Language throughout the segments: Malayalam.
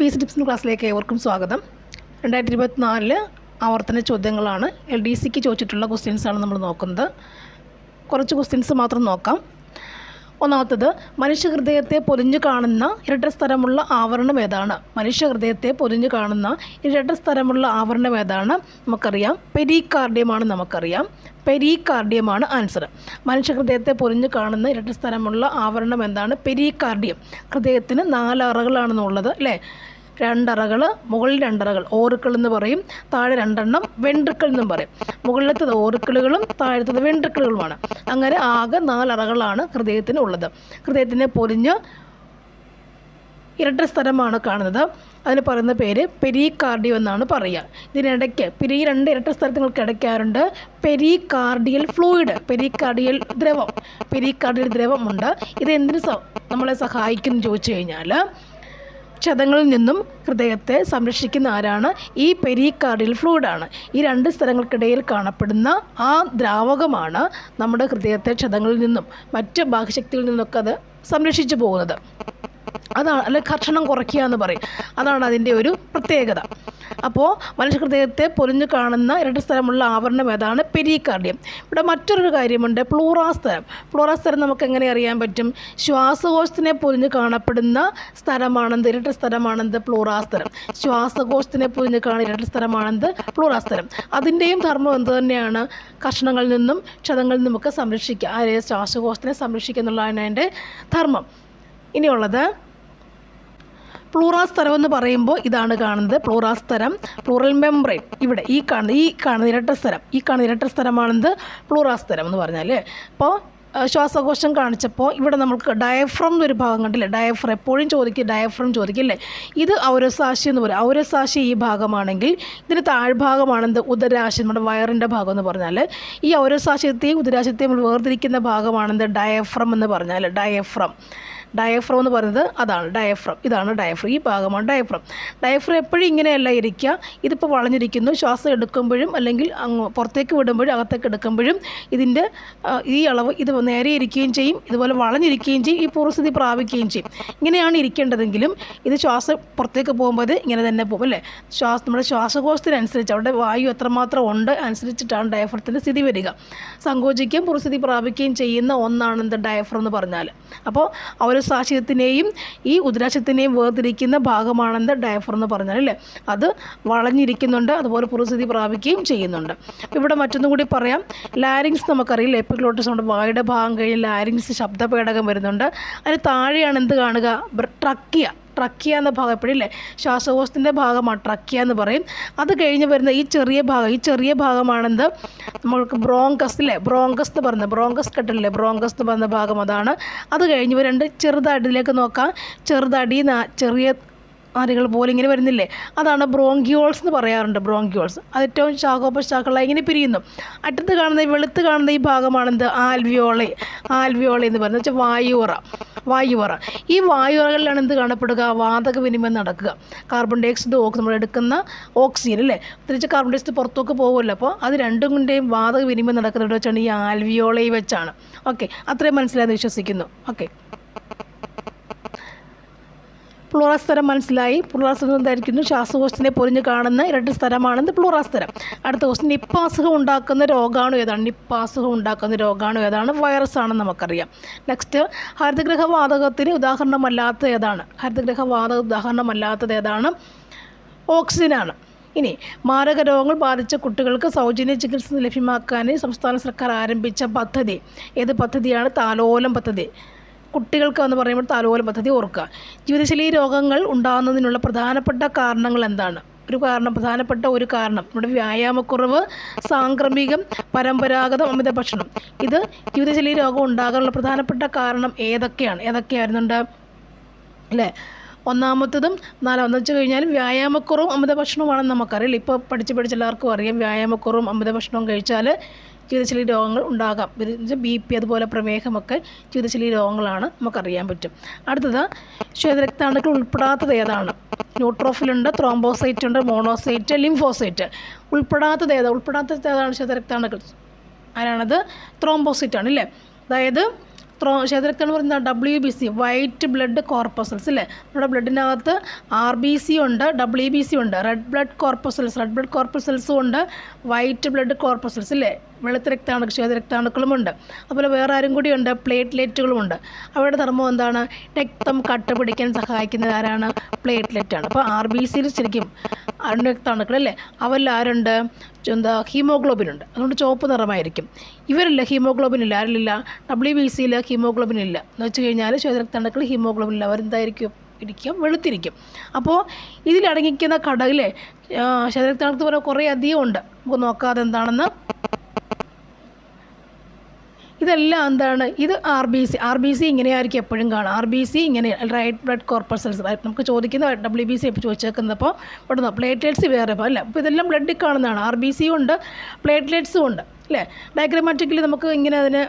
പി സി ടിപ്സിന്റെ ക്ലാസ്സിലേക്ക് ഏവർക്കും സ്വാഗതം. രണ്ടായിരത്തി ഇരുപത്തിനാലിൽ ആവർത്തന ചോദ്യങ്ങളാണ് എൽ ഡി സിക്ക് ചോദിച്ചിട്ടുള്ള ക്വസ്റ്റ്യൻസാണ് നമ്മൾ നോക്കുന്നത്. കുറച്ച് ക്വസ്റ്റ്യൻസ് മാത്രം നോക്കാം. ഒന്നാമത്തത് മനുഷ്യഹൃദയത്തെ പൊതിഞ്ഞു കാണുന്ന ഇരട്ട സ്ഥലമുള്ള ആവരണം ഏതാണ്? മനുഷ്യഹൃദയത്തെ പൊതിഞ്ഞു കാണുന്ന ഇരട്ട സ്ഥലമുള്ള ആവരണം ഏതാണ്? നമുക്കറിയാം. പെരികാർഡിയമാണ് നമുക്കറിയാം. പെരികാർഡിയമാണ് ആൻസർ. മനുഷ്യഹൃദയത്തെ പൊതിഞ്ഞു കാണുന്ന ഇരട്ട സ്ഥലമുള്ള ആവരണം എന്താണ്? പെരികാർഡിയം. ഹൃദയത്തിന് നാല് അറകളാണെന്നുള്ളത് അല്ലേ? രണ്ടറകൾ മുകളിൽ രണ്ടറകൾ. ഓറുക്കൾ എന്ന് പറയും താഴെ രണ്ടെണ്ണം വെൻട്രിക്കൾ എന്നും പറയും. മുകളിലത്തത് ഓറുക്കളുകളും താഴത്തത് വെൻട്രിക്കളുമാണ് അങ്ങനെ ആകെ നാലറകളാണ് ഹൃദയത്തിന് ഉള്ളത്. ഹൃദയത്തിനെ പൊലിഞ്ഞ് ഇരട്ട സ്ഥലമാണ് കാണുന്നത്. അതിന് പറയുന്ന പേര് പെരികാർഡിയോ എന്നാണ് പറയുക. ഇതിനിടയ്ക്ക് പിരി രണ്ട് ഇരട്ട സ്ഥലങ്ങൾക്ക് ഇടയ്ക്കാറുണ്ട് പെരികാർഡിയൽ ഫ്ലൂയിഡ് പെരികാർഡിയൽ ദ്രവം. പെരികാർഡിയൽ ദ്രവമുണ്ട്. ഇത് എന്തിനു നമ്മളെ സഹായിക്കും ചോദിച്ചു കഴിഞ്ഞാൽ ക്ഷതങ്ങളിൽ നിന്നും ഹൃദയത്തെ സംരക്ഷിക്കുന്ന ആരാണ്? ഈ പെരികാർഡിയൽ ഫ്ലൂയിഡാണ്. ഈ രണ്ട് സ്ഥലങ്ങൾക്കിടയിൽ കാണപ്പെടുന്ന ആ ദ്രാവകമാണ് നമ്മുടെ ഹൃദയത്തെ ക്ഷതങ്ങളിൽ നിന്നും മറ്റ് ബാഹ്യശക്തിയിൽ നിന്നൊക്കെ അത് സംരക്ഷിച്ചു പോകുന്നത്. അതാണ് അല്ലെ കർഷണം കുറയ്ക്കുക എന്ന് പറയും. അതാണ് അതിന്റെ ഒരു പ്രത്യേകത. അപ്പോൾ മനുഷ്യഹൃദയത്തെ പൊലിഞ്ഞു കാണുന്ന രണ്ട് സ്ഥലമുള്ള ആവരണം ഏതാണ്? പെരികാർഡിയം ഇവിടെ മറ്റൊരു കാര്യമുണ്ട് പ്ലൂറാസ്തരം പ്ലൂറാസ്തരം നമുക്ക് എങ്ങനെ അറിയാൻ പറ്റും? ശ്വാസകോശത്തിനെ പൊലിഞ്ഞു കാണപ്പെടുന്ന സ്ഥലമാണെന്ത്? ഇരട്ട സ്ഥലമാണെന്ത്? പ്ലൂറാസ്തരം ശ്വാസകോശത്തിനെ പൊലിഞ്ഞു കാണുന്ന ഇരട്ട സ്ഥലമാണെന്ത്? പ്ലൂറാസ്തരം അതിന്റെയും ധർമ്മം എന്ത് തന്നെയാണ്? കഷ്ണങ്ങളിൽ നിന്നും ക്ഷതങ്ങളിൽ നിന്നുമൊക്കെ സംരക്ഷിക്കുക ആ ശ്വാസകോശത്തിനെ സംരക്ഷിക്കുക എന്നുള്ളതാണ് അതിന്റെ ധർമ്മം. ഇനിയുള്ളത് പ്ലൂറാസ്തരം എന്ന് പറയുമ്പോൾ ഇതാണ് കാണുന്നത്. പ്ലൂറാസ്തരം പ്ലൂറൽ മെംബ്രെയിൻ ഇവിടെ ഈ കാണുന്ന ഈ കാണുന്ന ഇരട്ട സ്ഥലം ഈ കാണുന്ന ഇരട്ട സ്ഥലമാണെന്ത് പ്ലൂറാസ്തരം എന്ന് പറഞ്ഞാൽ അപ്പോൾ ശ്വാസകോശം കാണിച്ചപ്പോൾ ഇവിടെ നമുക്ക് ഡയഫ്രം എന്നൊരു ഭാഗം കണ്ടില്ലേ? ഡയഫ്രം എപ്പോഴും ചോദിക്കും ഡയഫ്രം ചോദിക്കില്ലേ ഇത് ഔരസാശി എന്ന് പറയും. ഔരസാശി ഈ ഭാഗമാണെങ്കിൽ ഇതിന് താഴ്ഭാഗമാണെന്ത്? ഉദരാശി നമ്മുടെ വയറിന്റെ ഭാഗം എന്ന് പറഞ്ഞാൽ. ഈ ഔരസാശയത്തെയും ഉദരാശയത്തെയും നമ്മൾ വേർതിരിക്കുന്ന ഭാഗമാണെന്ത്? ഡയഫ്രം എന്ന് പറഞ്ഞാൽ ഡയഫ്രം. ഡയഫ്രം എന്ന് പറയുന്നത് അതാണ് ഡയഫ്രം ഇതാണ് ഡയഫ്രം ഈ ഭാഗമാണ് ഡയഫ്രം ഡയഫ്രം എപ്പോഴും ഇങ്ങനെയല്ല ഇരിക്കുക. ഇതിപ്പോൾ വളഞ്ഞിരിക്കുന്നു. ശ്വാസം എടുക്കുമ്പോഴും അല്ലെങ്കിൽ പുറത്തേക്ക് വിടുമ്പോഴും അകത്തേക്ക് എടുക്കുമ്പോഴും ഇതിന്റെ ഈ അളവ് ഇത് നേരെ ഇരിക്കുകയും ചെയ്യും. ഇതുപോലെ വളഞ്ഞിരിക്കുകയും ചെയ്യും. ഈ പൂർവസ്ഥിതി പ്രാപിക്കുകയും ചെയ്യും. ഇങ്ങനെയാണ് ഇരിക്കേണ്ടതെങ്കിലും ഇത് ശ്വാസം പുറത്തേക്ക് പോകുമ്പോൾ ഇങ്ങനെ തന്നെ പോകും അല്ലേ? ശ്വാസം നമ്മുടെ ശ്വാസകോശത്തിനനുസരിച്ച് അവിടെ വായു എത്രമാത്രം ഉണ്ട് അനുസരിച്ചിട്ടാണ് ഡയഫ്രത്തിന്റെ സ്ഥിതി വരിക. സങ്കോചിക്കുകയും പൂർവസ്ഥിതി പ്രാപിക്കുകയും ചെയ്യുന്ന ഒന്നാണ് എന്ത്? ഡയഫ്രം എന്ന് പറഞ്ഞാൽ അപ്പോൾ ആ ഒരു സാക്ഷ്യത്തിനെയും ഈ ഉദരാശയത്തിനെയും വേർതിരിക്കുന്ന ഭാഗമാണെന്ന് ഡയഫർ എന്ന് പറഞ്ഞാൽ അല്ലേ? അത് വളഞ്ഞിരിക്കുന്നുണ്ട് അതുപോലെ പുറസ്ഥിതി പ്രാപിക്കുകയും ചെയ്യുന്നുണ്ട്. ഇവിടെ മറ്റൊന്നും കൂടി പറയാം. ലാരിങ്സ് നമുക്കറിയില്ല എപ്പിക്ലോട്ടസ് ഉണ്ട് വായുടെ ഭാഗം കഴിഞ്ഞ് ലാരിങ്സ് ശബ്ദപേടകം വരുന്നുണ്ട്. അതിന് താഴെയാണ് എന്ത് കാണുക? ട്രക്കിയ. ട്രക്കിയ എന്ന ഭാഗം എപ്പോഴില്ലേ ശ്വാസകോശത്തിന്റെ ഭാഗമാണ് ട്രക്കിയ എന്ന് പറയും. അത് കഴിഞ്ഞ് വരുന്ന ഈ ചെറിയ ഭാഗം ഈ ചെറിയ ഭാഗമാണെന്ത്? നമ്മൾക്ക് ബ്രോങ്കസ് അല്ലേ ബ്രോങ്കസ് എന്ന് പറയുന്നത് ബ്രോങ്കസ് കെട്ടില്ലേ ബ്രോങ്കസ് എന്ന് പറയുന്ന ഭാഗം അതാണ്. അത് കഴിഞ്ഞ് രണ്ട് ചെറുതടിയിലേക്ക് നോക്കാം. ചെറുതടി ചെറിയ ആരുകൾ പോലെ ഇങ്ങനെ വരുന്നില്ലേ? അതാണ് ബ്രോങ്കിയോൾസ് എന്ന് പറയാറുണ്ട് ബ്രോങ്കിയോൾസ് അത് ഏറ്റവും ശാഖോപശാഖകളായി ഇങ്ങനെ പിരിയുന്നു. അറ്റത്ത് കാണുന്ന വെളുത്ത് കാണുന്ന ഈ ഭാഗമാണെന്ത്? ആൽവിയോളെ. ആൽവിയോളെ എന്ന് പറയുന്നത് വെച്ചാൽ വായുറ വായുറ ഈ വായുറകളിലാണ് എന്ത് കാണപ്പെടുക? വാതക വിനിമയം നടക്കുക. കാർബൺ ഡൈ ഓക്സൈഡ് ഓക്സ് നമ്മൾ എടുക്കുന്ന ഓക്സിജൻ അല്ലേ? തിരിച്ച് കാർബൺ ഡൈ ഓക്സൈഡ് പുറത്തേക്ക് പോകുമല്ലോ. അപ്പോൾ അത് രണ്ടും കൊണ്ടേയും വാതക വിനിമയം നടക്കുന്നത് വെച്ചാണ് ഈ ആൽവിയോളെ വെച്ചാണ്. ഓക്കെ അത്രയും മനസ്സിലായെന്ന് വിശ്വസിക്കുന്നു. ഓക്കെ പ്ലൂറാസ്തരം മനസ്സിലായി. പ്ലൂറാസ്തരം എന്തായിരിക്കുന്നു ശ്വാസകോശത്തിനെ പൊരിഞ്ഞ് കാണുന്ന ഇരട്ട സ്ഥലമാണെന്ന് പ്ലൂറാസ്തരം അടുത്ത ക്വസ്റ്റ്യൻ നിപ്പ അസുഖം ഉണ്ടാക്കുന്ന രോഗാണു ഏതാണ്? നിപ്പ അസുഖം ഉണ്ടാക്കുന്ന രോഗാണു ഏതാണ്? വൈറസ് ആണെന്ന് നമുക്കറിയാം. നെക്സ്റ്റ് ഹരിതഗ്രഹ വാതകത്തിന് ഉദാഹരണമല്ലാത്ത ഏതാണ്? ഹരിതഗ്രഹ വാതക ഉദാഹരണമല്ലാത്തത് ഏതാണ്? ഓക്സിജനാണ് ഇനി മാരക രോഗങ്ങൾ ബാധിച്ച കുട്ടികൾക്ക് സൗജന്യ ചികിത്സ ലഭ്യമാക്കാൻ സംസ്ഥാന സർക്കാർ ആരംഭിച്ച പദ്ധതി. ഏത് പദ്ധതിയാണ്? താലോലം പദ്ധതി. കുട്ടികൾക്ക് എന്ന് പറയുമ്പോൾ താലോലം പദ്ധതി ഓർക്കുക. ജീവിതശൈലി രോഗങ്ങൾ ഉണ്ടാകുന്നതിനുള്ള പ്രധാനപ്പെട്ട കാരണങ്ങൾ എന്താണ്? ഒരു കാരണം പ്രധാനപ്പെട്ട ഒരു കാരണം നമ്മുടെ വ്യായാമക്കുറവ് സാംക്രമികം പരമ്പരാഗത അമിത ഭക്ഷണം. ഇത് ജീവിതശൈലി രോഗം ഉണ്ടാകാനുള്ള പ്രധാനപ്പെട്ട കാരണം ഏതൊക്കെയാണ്? ഏതൊക്കെയായിരുന്നുണ്ട് അല്ലേ? ഒന്നാമത്തതും നാലാമെന്ന് വെച്ച് കഴിഞ്ഞാൽ വ്യായാമക്കുറവും അമിത ഭക്ഷണവുമാണെന്ന് നമുക്കറിയില്ല. ഇപ്പോൾ പഠിച്ച് പഠിച്ച് എല്ലാവർക്കും അറിയാം വ്യായാമക്കുറവും അമിത ഭക്ഷണവും കഴിച്ചാൽ ജീവിതശൈലി രോഗങ്ങൾ ഉണ്ടാകാം. ബി പി അതുപോലെ പ്രമേഹമൊക്കെ ജീവിതശൈലി രോഗങ്ങളാണ് നമുക്കറിയാൻ പറ്റും. അടുത്തത് ശ്വേതരക്താണുക്കൾ ഉൾപ്പെടാത്തത് ഏതാണ്? ന്യൂട്രോഫിലുണ്ട് ത്രോംബോസൈറ്റ് ഉണ്ട് മോണോസൈറ്റ് ലിംഫോസൈറ്റ്. ഉൾപ്പെടാത്തത് ഏതാണ് ഉൾപ്പെടാത്തത് ഏതാണ് ശ്വേതരക്താണുക്കൾ ആരാണത്? ത്രോംബോസൈറ്റ് ആണ് അല്ലേ അതായത് ത്രോ എന്ന് പറയുന്നത് W B C white blood corpuscles അല്ലേ നമ്മുടെ ബ്ലഡിനകത്ത് ആർ ബി സി ഉണ്ട് ഡബ്ല്യു ബി സി ഉണ്ട്. Red blood corpuscles red blood കോർപ്പസൽസും ഉണ്ട് വൈറ്റ് ബ്ലഡ് കോർപ്പസൽസ് അല്ലേ വെളുത്ത രക്താണു ശ്വേതരക്താണുക്കളുമുണ്ട് അതുപോലെ വേറെ ആരും കൂടിയുണ്ട് പ്ലേറ്റ്ലെറ്റുകളുമുണ്ട്. അവയുടെ ധർമ്മം എന്താണ്? രക്തം കട്ട പിടിക്കാൻ സഹായിക്കുന്നത് ആരാണ്? പ്ലേറ്റ്ലെറ്റ് ആണ് അപ്പോൾ ആർ ബി സിയിൽ ശരിക്കും അണുരക്താണുക്കൾ അല്ലേ? അവരിൽ ആരുണ്ട്? എന്താ ഹീമോഗ്ലോബിൻ ഉണ്ട് അതുകൊണ്ട് ചുവപ്പ് നിറമായിരിക്കും. ഇവരില്ല ഹീമോഗ്ലോബിൻ ഇല്ല ആരിലില്ല? ഡബ്ല്യു ബി സിയിൽ ഹീമോഗ്ലോബിൻ ഇല്ല എന്ന് വെച്ച് കഴിഞ്ഞാൽ ശ്വേതരക്താണുക്കൾ ഹീമോഗ്ലോബിൻ ഇല്ല അവരെന്തായിരിക്കും? ഇരിക്കും വെളുത്തിരിക്കും. അപ്പോൾ ഇതിലടങ്ങിക്കുന്ന കടയിലെ ശരീരത്തിനകത്ത് പറയുക കുറേ അധികം ഉണ്ട്. നമുക്ക് നോക്കാതെ എന്താണെന്ന് ഇതെല്ലാം എന്താണ്? ഇത് R B C R B C ഇങ്ങനെയായിരിക്കും എപ്പോഴും കാണാം ആർ ബി സി ഇങ്ങനെ റൈറ്റ് ബ്ലഡ് കോർപ്പസൽസ് നമുക്ക് ചോദിക്കുന്ന ഡബ്ല്യു ബി സി ഇപ്പോൾ ചോദിച്ചേക്കുന്നപ്പോൾ ഇവിടെ പ്ലേറ്റ്ലെറ്റ്സ് വേറെ അല്ല? അപ്പോൾ ഇതെല്ലാം ബ്ലഡിൽ കാണുന്നതാണ്. ആർ ബി സിയും ഉണ്ട് പ്ലേറ്റ്ലെറ്റ്സും ഉണ്ട്. അല്ലേ? ഡയഗ്രമാറ്റിക്കലി നമുക്ക് ഇങ്ങനെ അതിനെ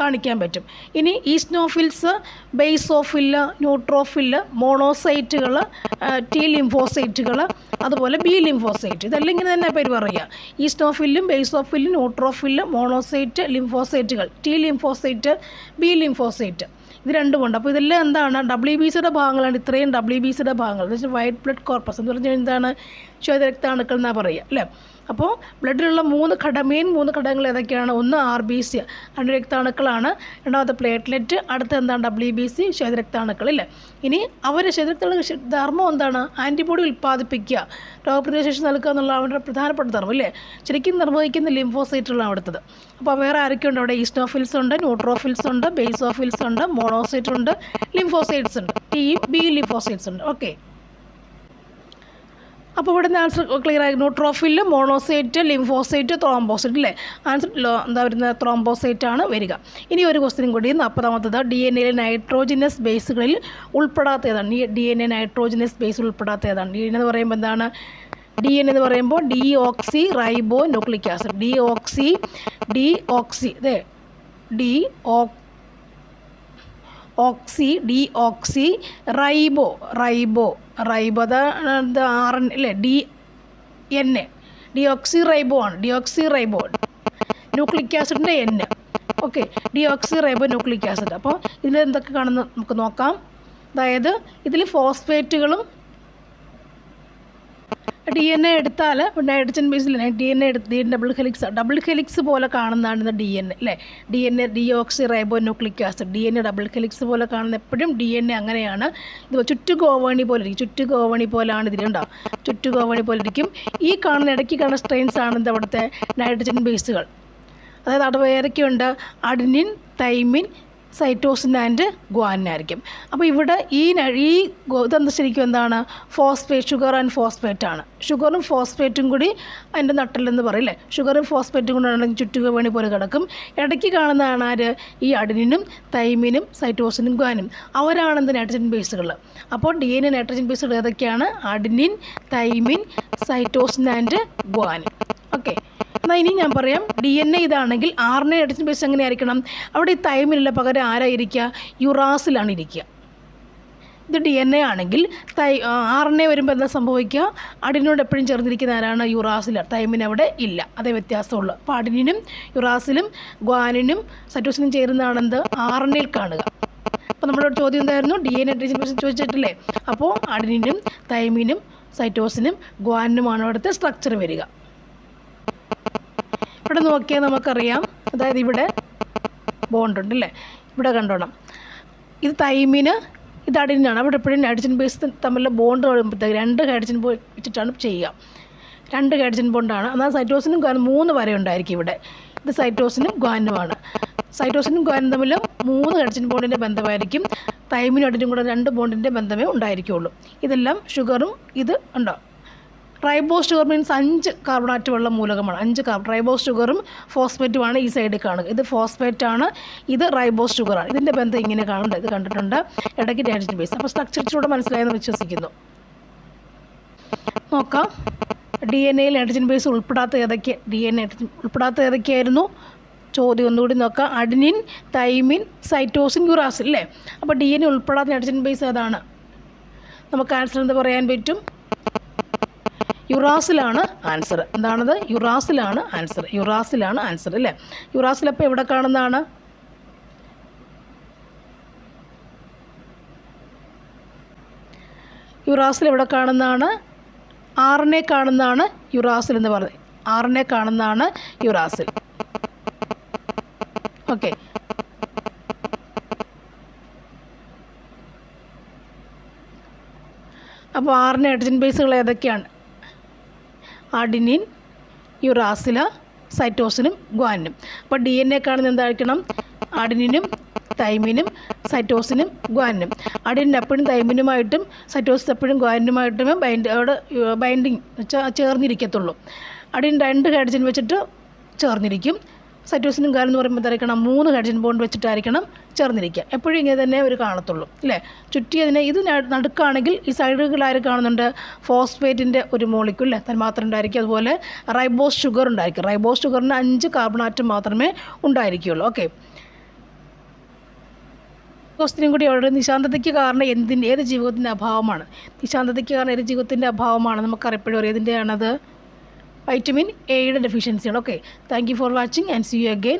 കാണിക്കാൻ പറ്റും. ഇനി ഈസ്നോഫിൽസ് ബേസോഫില്ല ന്യൂട്രോഫില്ല മോണോസൈറ്റുകൾ ടി ലിംഫോസൈറ്റുകൾ അതുപോലെ ബി ലിംഫോസൈറ്റ് ഇതെല്ലാം ഇങ്ങനെ തന്നെ പേര് പറയുക. ഈസ്നോഫില്ലും ബേസോഫില്ലും ന്യൂട്രോഫില്ല് മോണോസൈറ്റ് ലിംഫോസൈറ്റുകൾ ടി ലിംഫോസൈറ്റ് ബി ലിംഫോസൈറ്റ് ഇത് രണ്ടുമുണ്ട് അപ്പോൾ ഇതെല്ലാം എന്താണ്? ഡബ്ല്യു ബി സിയുടെ ഭാഗങ്ങളാണ്. ഇത്രയും ഡബ്ല്യു ബി സിയുടെ ഭാഗങ്ങൾ. എന്ന് വെച്ചാൽ വൈറ്റ് ബ്ലഡ് കോർപ്പസ് എന്ന് പറഞ്ഞാൽ എന്താണ്? ശ്വേതരക്താണുക്കൾ എന്നാണ് പറയുക അല്ലേ? അപ്പോൾ ബ്ലഡിലുള്ള മൂന്ന് ഘട മെയിൻ മൂന്ന് ഘടകങ്ങൾ ഏതൊക്കെയാണ്? ഒന്ന് ആർ ബി സി അണുരക്താണുക്കളാണ് രണ്ടാമത്തെ പ്ലേറ്റ്ലെറ്റ് അടുത്ത എന്താണ്? ഡബ്ല്യു ബി സി ശ്വേതരക്താണുക്കൾ ഇല്ലേ ഇനി അവരെ ശ്വേതരക്താണുക്കൾ ധർമ്മം എന്താണ്? ആന്റിബോഡി ഉൽപ്പാദിപ്പിക്കുക. രോഗപ്രതിശേഷം നൽകുക എന്നുള്ള അവരുടെ പ്രധാനപ്പെട്ട ധർമ്മം അല്ലേ? ശരിക്കും നിർവഹിക്കുന്ന ലിംഫോസൈറ്റുകളാണ് അവിടുത്തത്. അപ്പോൾ വേറെ ആരൊക്കെ ഉണ്ട് അവിടെ? ഈസ്റ്റോഫിൽസ് ഉണ്ട് ന്യൂട്രോഫിൽസ് ഉണ്ട് ബേസോഫിൽസ് ഉണ്ട് മോണോസൈറ്റ് ഉണ്ട് ലിംഫോസൈറ്റ്സ് ഉണ്ട്. ടി ബി ലിംഫോസൈറ്റ്സ് ഉണ്ട്. ഓക്കെ. അപ്പോൾ ഇവിടെ നിന്ന് ആൻസർ ക്ലിയർ ആയി. ന്യൂട്രോഫിൽ മോണോസൈറ്റ് ലിംഫോസൈറ്റ് ത്രോംബോസൈറ്റ് അല്ലേ ആൻസർ എന്താ വരുന്നത്? ത്രോംബോസൈറ്റ് ആണ് വരിക. ഇനി ഒരു ക്വസ്റ്റ്യൻ കൂടി നാൽപ്പതാമത്തത് ഡി എൻ എയിലെ നൈട്രോജിനസ് ബേസുകളിൽ ഉൾപ്പെടാത്ത ഏതാണ്? ഡി എൻ എ നൈട്രോജിനസ് ബേസിൽ ഉൾപ്പെടാത്ത ഏതാണ്? ഡി എൻ എന്ന് പറയുമ്പോൾ എന്താണ്? ഡി എൻ എന്ന് പറയുമ്പോൾ ഡി ഓക്സി റൈബോ nucleic acid. Deoxy D ഓക്സി അതെ deoxy deoxy ribo ribo ribo അത് ആർ എൻ അല്ലേ ഡി എൻ എ ഡി ഓക്സി റൈബോ ആണ്. ഡി ഓക്സി റൈബോ. ന്യൂക്ലിക് ആസിഡിന്റെ എൻ ഓക്കെ. Deoxyribonucleic acid. അപ്പോൾ ഇതിൽ എന്തൊക്കെ കാണുന്ന നമുക്ക് നോക്കാം. അതായത് ഇതിൽ ഫോസ്ഫേറ്റുകളും ഡി എൻ എ എടുത്താൽ നൈട്രജൻ ബേസിൽ ഡി എൻ എ എടുത്ത് ഡബിൾ ഹെലിക്സ് ഡബിൾ ഹെലിക്സ് പോലെ കാണുന്നതാണ് ഡി എൻ എ അല്ലേ? D N A deoxyribonucleic acid D N A double helix പോലെ കാണുന്ന എപ്പോഴും ഡി എൻ എ അങ്ങനെയാണ്. ഇത് ചുറ്റു ഗോവണി പോലെ ഇരിക്കും. ചുറ്റു ഗോവണി പോലെയാണ് ഇതിലുണ്ടാവും ചുറ്റു ഗോവണി പോലെ ഇരിക്കും. ഈ കാണുന്ന ഇടയ്ക്ക് കാണുന്ന സ്ട്രെയിൻസ് ആണ് ഇത് അവിടുത്തെ നൈട്രജൻ ബേസുകൾ അതായത് അവിടെ ഏതൊക്കെയുണ്ട് adenine thymine cytosine and guanine ആയിരിക്കും അപ്പോൾ ഇവിടെ ഈ ഈ ഗോതന്ത ശരിക്കും എന്താണ്? ഫോസ്ഫേറ്റ് ഷുഗർ ആൻഡ് ഫോസ്ഫേറ്റ് ആണ്. ഷുഗറും ഫോസ്ഫേറ്റും കൂടി അതിന്റെ നട്ടലെന്ന് പറയില്ലേ ഷുഗറും ഫോസ്ഫേറ്റും കൂടെ ചുറ്റുക വേണി പോലെ കിടക്കും. ഇടയ്ക്ക് കാണുന്നതാണ് ആര്? ഈ അഡിനിനും തൈമിനും സൈറ്റോസിനും ഗ്വാനും അവരാണ് എന്ത് നൈട്രജൻ ബേസുകൾ? അപ്പോൾ ഡി എൻ എ നൈട്രജൻ ബേസുകൾ ഏതൊക്കെയാണ്? Adenine thymine cytosine and guanine. Okay. എന്നാൽ ഇനി ഞാൻ പറയാം ഡി എൻ എ ഇതാണെങ്കിൽ R N A nitrogen base എങ്ങനെയായിരിക്കണം? അവിടെ ഈ തൈമിലുള്ള പകരം ആരായിരിക്കുക? യുറാസിലാണ് ഇരിക്കുക. ഇത് ഡി എൻ എ ആണെങ്കിൽ തൈ ആർ എൻ എ വരുമ്പോൾ എന്താ സംഭവിക്കുക? അടിനോട് എപ്പോഴും ചേർന്നിരിക്കുന്ന ആരാണ്? യുറാസിൽ തൈമിന് അവിടെ ഇല്ല. അതേ വ്യത്യാസമുള്ളൂ. അപ്പോൾ അടിനും യുറാസിലും ഗ്വാനിനും സറ്റോസിനും ചേരുന്നതാണെന്ത്? ആർ എൻ എയിൽ കാണുക. അപ്പോൾ നമ്മളോട് ചോദ്യം എന്തായിരുന്നു? ഡി എൻ എ ബേസ് ചോദിച്ചിട്ടില്ലേ? അപ്പോൾ അടിനും തൈമിനും സൈറ്റോസിനും ഗ്വാനിനുമാണ് അവിടുത്തെ സ്ട്രക്ചർ വരിക. ഇവിടെ നോക്കിയാൽ നമുക്കറിയാം. അതായത് ഇവിടെ ബോണ്ട് ഉണ്ട് അല്ലേ ഇവിടെ കണ്ടോണം. ഇത് തൈമിന് ഇത് അടിനാണ് അവിടെ എപ്പോഴും ഹൈഡ്രജൻ ബേസ് തമ്മിലുള്ള ബോണ്ട് വരുമ്പോഴത്തേക്ക് രണ്ട് ഹൈഡ്രജൻ വെച്ചിട്ടാണ് ചെയ്യുക. രണ്ട് ഹൈഡ്രജൻ ബോണ്ടാണ് എന്നാൽ സൈറ്റോസിനും ഗ്വാനും മൂന്ന് വരെ ഉണ്ടായിരിക്കും ഇവിടെ. ഇത് സൈറ്റോസിനും ഗ്വാനുമാണ് സൈറ്റോസിനും ഗ്വാനും തമ്മിൽ മൂന്ന് ഹൈഡ്രജൻ ബോണ്ടിന്റെ ബന്ധമായിരിക്കും. തൈമിനും അടിനും കൂടെ രണ്ട് ബോണ്ടിന്റെ ബന്ധമേ ഉണ്ടായിരിക്കുകയുള്ളൂ ഇതെല്ലാം ഷുഗറും ഇത് ഉണ്ടോ? റൈബോസ് ഷുഗർ മീൻസ് അഞ്ച് കാർബണാറ്റ് വെള്ള മൂലകമാണ്. അഞ്ച് റൈബോസ് ഷുഗറും ഫോസ്ഫേറ്റുമാണ് ഈ സൈഡിൽ കാണുക ഇത് ഫോസ്ഫേറ്റ് ആണ് ഇത് റൈബോസ് ഷുഗറാണ് ഇതിന്റെ ബന്ധം ഇങ്ങനെ കാണുന്നുണ്ട്. ഇത് കണ്ടിട്ടുണ്ട്. ഇടയ്ക്ക് നൈട്രജൻ ബേസ് അപ്പോൾ സ്ട്രക്ചർ മനസ്സിലായെന്ന് വിശ്വസിക്കുന്നു. നോക്കാം. ഡി എൻ എയിൽ നൈട്രജൻ ബേസ് ഉൾപ്പെടാത്ത ഏതൊക്കെ ഡി എൻ എ ഉൾപ്പെടാത്ത ഏതൊക്കെയായിരുന്നു? ചോദ്യം ഒന്നുകൂടി നോക്കാം. അഡിനിൻ തൈമിൻ സൈറ്റോസിൻ യുറാസിൻ അല്ലേ അപ്പോൾ ഡി എൻ എ ഉൾപ്പെടാത്ത നൈട്രജൻ ബേസ് ഏതാണ്? നമുക്ക് ആൻസർ എന്ത് പറയാൻ പറ്റും? യുറാസിലാണ് ആൻസർ എന്താണത്? യുറാസിലാണ് ആൻസർ യുറാസിലാണ് ആൻസർ അല്ലേ? യുറാസിൽ അപ്പോൾ എവിടെ കാണുന്നതാണ്? യുറാസിൽ എവിടെ കാണുന്നതാണ്? ആറിനെ കാണുന്നതാണ് യുറാസിൽ എന്ന് പറയുന്നത് ആറിനെ കാണുന്നതാണ് യുറാസിൽ. ഓക്കെ അപ്പോൾ ആറിന് ഹൈഡ്രജൻ ബേസുകൾ ഏതൊക്കെയാണ് അഡിനിൻ യുറാസില സൈറ്റോസിനും ഗ്വാനിനും അപ്പോൾ ഡി എൻ എ കാണുന്നത് എന്തായിരിക്കണം? അഡിനിനും തൈമിനും സൈറ്റോസിനും ഗ്വാനിനും അഡിനിൻ എപ്പോഴും തൈമിനുമായിട്ടും സൈറ്റോസിൻ എപ്പോഴും ഗ്വാനിനുമായിട്ടും ബൈൻഡ് അവിടെ ബൈൻഡിങ് ചേർന്നിരിക്കത്തുള്ളൂ. അഡിൻ രണ്ട് ഹൈഡ്രജൻ വെച്ചിട്ട് ചേർന്നിരിക്കും. സൈറ്റോസിനും ഗ്വാനും എന്ന് പറയുമ്പോൾ എന്തായിരിക്കണം? മൂന്ന് ഹൈഡ്രജൻ ബോണ്ട് വെച്ചിട്ടായിരിക്കണം ചേർന്നിരിക്കുക. എപ്പോഴും ഇങ്ങനെ തന്നെ അവർ കാണത്തുള്ളൂ അല്ലേ ചുറ്റിയതിനെ ഇത് നടുക്കാണെങ്കിൽ ഈ സൈഡുകളായി കാണുന്നുണ്ട്. ഫോസ്ഫേറ്റിന്റെ ഒരു മോളിക്യൂൾ അല്ലേ തന്മാത്രം ഉണ്ടായിരിക്കും. അതുപോലെ റൈബോസ് ഷുഗർ ഉണ്ടായിരിക്കും. റൈബോസ് ഷുഗറിന് അഞ്ച് കാർബണാറ്റം മാത്രമേ ഉണ്ടായിരിക്കുകയുള്ളൂ ഓക്കെ. ക്വസ്റ്റിനും കൂടി അവിടെ നിശാന്തതയ്ക്ക് കാരണം എന്തിന്റെ ഏത് ജീവിതത്തിന്റെ അഭാവമാണ്? നിശാന്തതയ്ക്ക് കാരണം ഏത് ജീവിതത്തിന്റെ അഭാവമാണ്? നമുക്കറിയപ്പോഴും അറിയാം ഇതിന്റെയാണത്. വൈറ്റമിൻ എയുടെ ഡെഫിഷ്യൻസിയാണ് okay. Thank you for watching and see you again